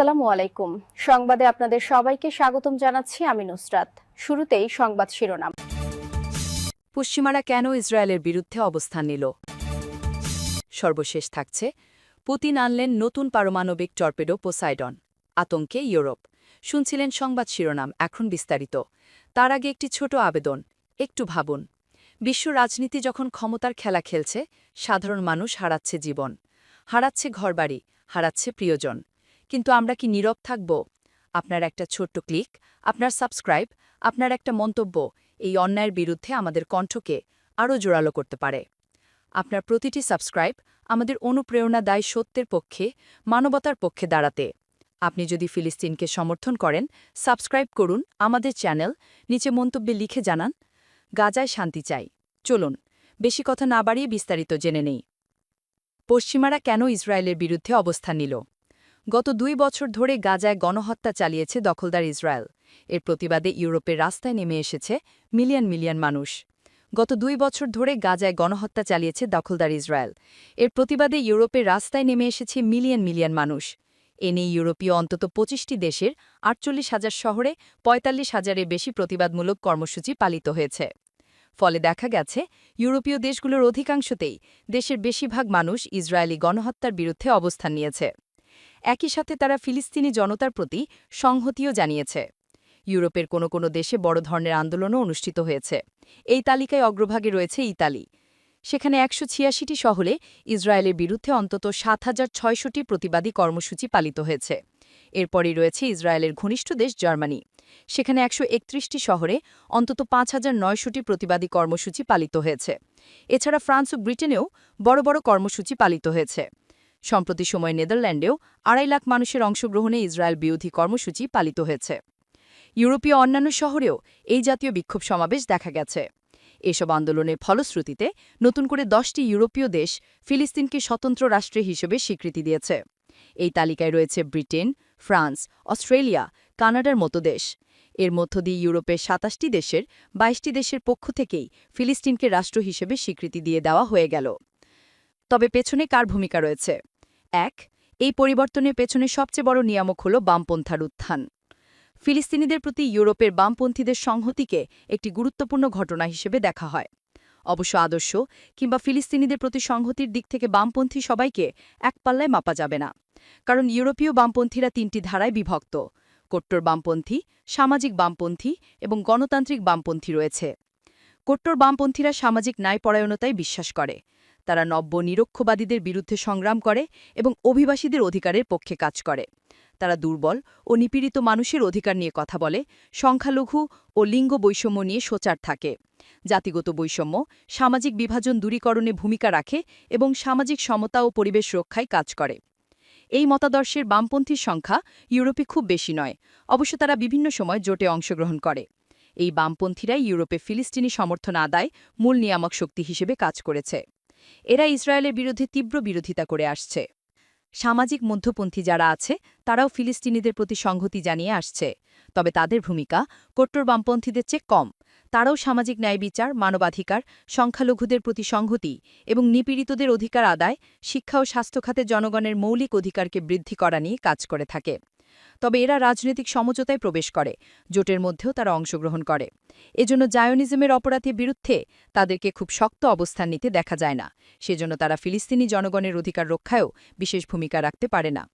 আসসালামু আলাইকুম। সংবাদে আপনাদের সবাইকে স্বাগতম জানাচ্ছি আমি নুসরাত। শুরুতেই সংবাদ শিরোনাম। পশ্চিমারা কেন ইসরায়েলের বিরুদ্ধে অবস্থান নিল? সর্বশেষ থাকছে, পুতিন আনলেন নতুন পারমাণবিক টর্পেডো পোসাইডন, আতঙ্কে ইউরোপ। শুনছিলেন সংবাদ শিরোনাম, এখন বিস্তারিত। তার আগে একটি ছোট আবেদন, একটু ভাবুন। বিশ্ব রাজনীতি যখন ক্ষমতার খেলা খেলছে, সাধারণ মানুষ হারাচ্ছে জীবন, হারাচ্ছে ঘরবাড়ি, হারাচ্ছে প্রিয়জন। কিন্তু আমরা কি নীরব থাকব? আপনার একটা ছোট্ট ক্লিক, আপনার সাবস্ক্রাইব, আপনার একটা মন্তব্য, এই অন্যায়ের বিরুদ্ধে আমাদের কণ্ঠকে আরও জোরালো করতে পারে। আপনার প্রতিটি সাবস্ক্রাইব আমাদের অনুপ্রেরণা দায় সত্যের পক্ষে, মানবতার পক্ষে দাঁড়াতে। আপনি যদি ফিলিস্তিনকে সমর্থন করেন, সাবস্ক্রাইব করুন আমাদের চ্যানেল, নিচে মন্তব্যে লিখে জানান, গাজায় শান্তি চাই। চলুন, বেশি কথা না বাড়িয়ে বিস্তারিত জেনে নেই। পশ্চিমারা কেন ইসরায়েলের বিরুদ্ধে অবস্থান নিল? গত দুই বছর ধরে গাজায় গণহত্যা চালিয়েছে দখলদার ইসরায়েল। এর প্রতিবাদে ইউরোপের রাস্তায় নেমে এসেছে মিলিয়ন মিলিয়ন মানুষ। গত দুই বছর ধরে গাজায় গণহত্যা চালিয়েছে দখলদার ইসরায়েল। এর প্রতিবাদে ইউরোপের রাস্তায় নেমে এসেছে মিলিয়ন মিলিয়ন মানুষ। এ নিয়ে ইউরোপীয় অন্তত পঁচিশটি দেশের আটচল্লিশ হাজার শহরে পঁয়তাল্লিশ হাজারের বেশি প্রতিবাদমূলক কর্মসূচি পালিত হয়েছে। ফলে দেখা গেছে, ইউরোপীয় দেশগুলোর অধিকাংশতেই দেশের বেশিরভাগ মানুষ ইসরায়েলি গণহত্যার বিরুদ্ধে অবস্থান নিয়েছে। একই সাথে তারা ফিলিস্তিনি জনতার প্রতি সংহতিও জানিয়েছে। ইউরোপের কোনো কোনো দেশে বড় ধরনের আন্দোলনও অনুষ্ঠিত হয়েছে। এই তালিকায় অগ্রভাগে রয়েছে ইতালি। সেখানে একশো ছিয়াশিটি শহরে ইসরায়েলের বিরুদ্ধে অন্তত সাত হাজার ছয়শটি প্রতিবাদী কর্মসূচি পালিত হয়েছে। এরপরই রয়েছে ইসরায়েলের ঘনিষ্ঠ দেশ জার্মানি। সেখানে একশো একত্রিশটি শহরে অন্তত পাঁচ হাজার নয়শটি প্রতিবাদী কর্মসূচি পালিত হয়েছে। এছাড়া ফ্রান্স ও ব্রিটেনেও বড় বড় কর্মসূচি পালিত হয়েছে। সম্প্রতি সময় নেদারল্যান্ডেও আড়াই লাখ মানুষের অংশগ্রহণে ইসরায়েল বিরোধী কর্মসূচি পালিত হয়েছে। ইউরোপীয় অন্যান্য শহরেও এই জাতীয় বিক্ষোভ সমাবেশ দেখা গেছে। এসব আন্দোলনের ফলশ্রুতিতে নতুন করে দশটি ইউরোপীয় দেশ ফিলিস্তিনকে স্বতন্ত্র রাষ্ট্র হিসেবে স্বীকৃতি দিয়েছে। এই তালিকায় রয়েছে ব্রিটেন, ফ্রান্স, অস্ট্রেলিয়া, কানাডার মতো দেশ। এর মধ্য দিয়ে ইউরোপের সাতাশটি দেশের বাইশটি দেশের পক্ষ থেকেই ফিলিস্তিনকে রাষ্ট্র হিসেবে স্বীকৃতি দিয়ে দেওয়া হয়ে গেল। তবে পেছনে কার ভূমিকা রয়েছে? এক, এই পরিবর্তনের পেছনে সবচেয়ে বড় নিয়ামক হল বামপন্থার উত্থান। ফিলিস্তিনিদের প্রতি ইউরোপের বামপন্থীদের সংহতিকে একটি গুরুত্বপূর্ণ ঘটনা হিসেবে দেখা হয়। অবশ্য আদর্শ কিংবা ফিলিস্তিনিদের প্রতি সংহতির দিক থেকে বামপন্থী সবাইকে এক পাল্লায় মাপা যাবে না। কারণ ইউরোপীয় বামপন্থীরা তিনটি ধারায় বিভক্ত। কট্টর বামপন্থী, সামাজিক বামপন্থী এবং গণতান্ত্রিক বামপন্থী রয়েছে। কট্টর বামপন্থীরা সামাজিক ন্যায়পরায়ণতায় বিশ্বাস করে। তারা নব্য নিরক্ষবাদীদের বিরুদ্ধে সংগ্রাম করে এবং অভিবাসীদের অধিকারের পক্ষে কাজ করে। তারা দুর্বল ও নিপীড়িত মানুষের অধিকার নিয়ে কথা বলে, সংখ্যালঘু ও লিঙ্গ বৈষম্য নিয়ে সোচার থাকে। জাতিগত বৈষম্য, সামাজিক বিভাজন দূরীকরণে ভূমিকা রাখে এবং সামাজিক সমতা ও পরিবেশ রক্ষায় কাজ করে। এই মতাদর্শের বামপন্থীর সংখ্যা ইউরোপে খুব বেশি নয়, অবশ্য তারা বিভিন্ন সময় জোটে অংশগ্রহণ করে। এই বামপন্থীরাই ইউরোপে ফিলিস্তিনি সমর্থন আদায় মূল নিয়ামক শক্তি হিসেবে কাজ করেছে। এরা ইসরায়েলের বিরুদ্ধে তীব্র বিরোধিতা করে আসছে। সামাজিক মধ্যপন্থী যারা আছে, তারাও ফিলিস্তিনিদের প্রতি সংহতি জানিয়ে আসছে। তবে তাদের ভূমিকা, কট্টর বামপন্থীদের চেয়ে কম। তারাও সামাজিক ন্যায় বিচার, মানবাধিকার, সংখ্যালঘুদের প্রতি সংহতি এবং নিপীড়িতদের অধিকার আদায়, শিক্ষা ও স্বাস্থ্য খাতে জনগণের মৌলিক অধিকারকে বৃদ্ধি করা নিয়ে কাজ করে থাকে। তবে এরা রাজনৈতিক সমঝোতায় প্রবেশ করে, জোটের মধ্যেও তারা অংশগ্রহণ করে। এজন্য জায়োনিজমের অপরাধের বিরুদ্ধে তাদেরকে খুব শক্ত অবস্থান নিতে দেখা যায় না, সেজন্য তারা ফিলিস্তিনি জনগণের অধিকার রক্ষায়ও বিশেষ ভূমিকা রাখতে পারে না।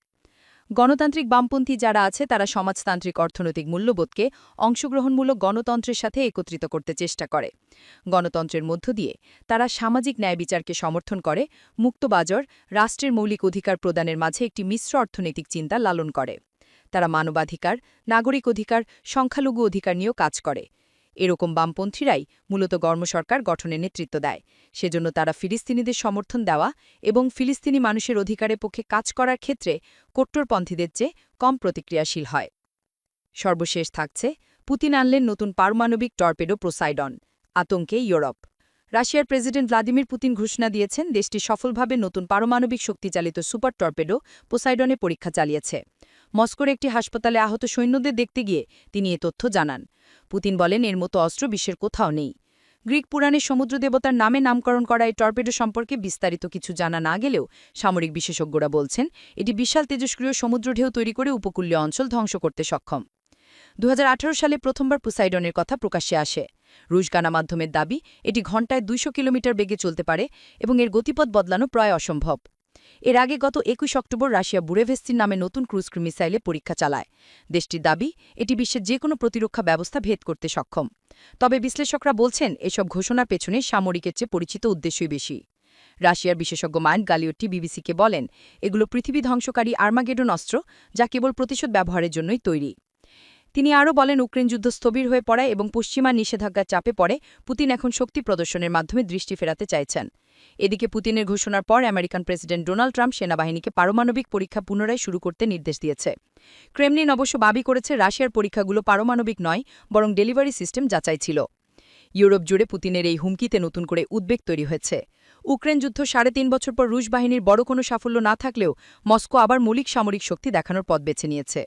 গণতান্ত্রিক বামপন্থী যারা আছে, তারা সমাজতান্ত্রিক অর্থনৈতিক মূল্যবোধকে অংশগ্রহণমূলক গণতন্ত্রের সাথে একত্রিত করতে চেষ্টা করে। গণতন্ত্রের মধ্য দিয়ে তারা সামাজিক ন্যায় বিচারকে সমর্থন করে, মুক্তবাজর, রাষ্ট্রের মৌলিক অধিকার প্রদানের মাঝে একটি মিশ্র অর্থনৈতিক চিন্তা লালন করে। তারা মানবাধিকার, নাগরিক অধিকার, সংখ্যালঘু অধিকার নিয়েও কাজ করে। এরকম বামপন্থীরাই মূলত গর্মসরকার গঠনে নেতৃত্ব দেয়। সেজন্য তারা ফিলিস্তিনিদের সমর্থন দেওয়া এবং ফিলিস্তিনি মানুষের অধিকারের পক্ষে কাজ করার ক্ষেত্রে কট্টরপন্থীদের চেয়ে কম প্রতিক্রিয়াশীল হয়। সর্বশেষ থাকছে, পুতিন আনলেন নতুন পারমাণবিক টর্পেডো প্রোসাইডন আতঙ্কে ইউরোপ। রাশিয়ার প্রেসিডেন্ট ভ্লাদিমির পুতিন ঘোষণা দিয়েছেন, দেশটি সফলভাবে নতুন পারমাণবিক শক্তিচালিত সুপার টর্পেডো পোসাইডনে পরীক্ষা চালিয়েছে। মস্কোর একটি হাসপাতালে আহত সৈন্যদের দেখতে গিয়ে তিনি এ তথ্য জানান। পুতিন বলেন, এর মতো অস্ত্র বিশ্বের কোথাও নেই। গ্রিক পুরাণে সমুদ্র দেবতার নামে নামকরণ করা এই টর্পেডো সম্পর্কে বিস্তারিত কিছু জানা না গেলেও সামরিক বিশেষজ্ঞরা বলছেন, এটি বিশাল তেজস্ক্রিয় সমুদ্র ঢেউ তৈরি করে উপকূলীয় অঞ্চল ধ্বংস করতে সক্ষম। দু হাজার আঠারো সালে প্রথমবার পুসাইডনের কথা প্রকাশ্যে আসে। রুশ মাধ্যমের দাবি, এটি ঘণ্টায় দুইশো কিলোমিটার বেগে চলতে পারে এবং এর গতিপথ বদলানো প্রায় অসম্ভব। এর আগে গত একুশ অক্টোবর রাশিয়া বুরেভেস্তির নামে নতুন ক্রুজ মিসাইলে পরীক্ষা চালায়। দেশটির দাবি, এটি বিশ্বের যে কোনো প্রতিরক্ষা ব্যবস্থা ভেদ করতে সক্ষম। তবে বিশ্লেষকরা বলছেন, এসব ঘোষণার পেছনে সামরিকের চেয়ে পরিচিত উদ্দেশ্যই বেশি। রাশিয়ার বিশেষজ্ঞ মাইন্ড গালিওটি বিবিসিকে বলেন, এগুলো পৃথিবী ধ্বংসকারী আর্মাগেডন অস্ত্র, যা কেবল প্রতিশোধ ব্যবহারের জন্যই তৈরি। তিনি আরও বলেন ইউক্রেন যুদ্ধ স্থবির হয়ে পড়ায় এবং পশ্চিমা নিষেধাজ্ঞার চাপে পড়ে পুতিন এখন শক্তি প্রদর্শনের মাধ্যমে দৃষ্টি ফেরাতে চাইছেন। এদিকে পুতিনের ঘোষণার পর আমেরিকান প্রেসিডেন্ট ডোনাল্ড ট্রাম্প সেনাবাহিনীকে পারমাণবিক পরীক্ষা পুনরায় শুরু করতে নির্দেশ দিয়েছে। ক্রেমলিন অবশ্য দাবি করেছে, রাশিয়ার পরীক্ষাগুলো পারমাণবিক নয়, বরং ডেলিভারি সিস্টেম যাচাই ছিল। ইউরোপ জুড়ে পুতিনের এই হুমকিতে নতুন করে উদ্বেগ তৈরি হয়েছে। ইউক্রেন যুদ্ধ সাড়ে তিন বছর পর রুশ বাহিনীর বড় কোনো সাফল্য না থাকলেও মস্কো আবার মৌলিক সামরিক শক্তি দেখানোর পথ বেছে নিয়েছে।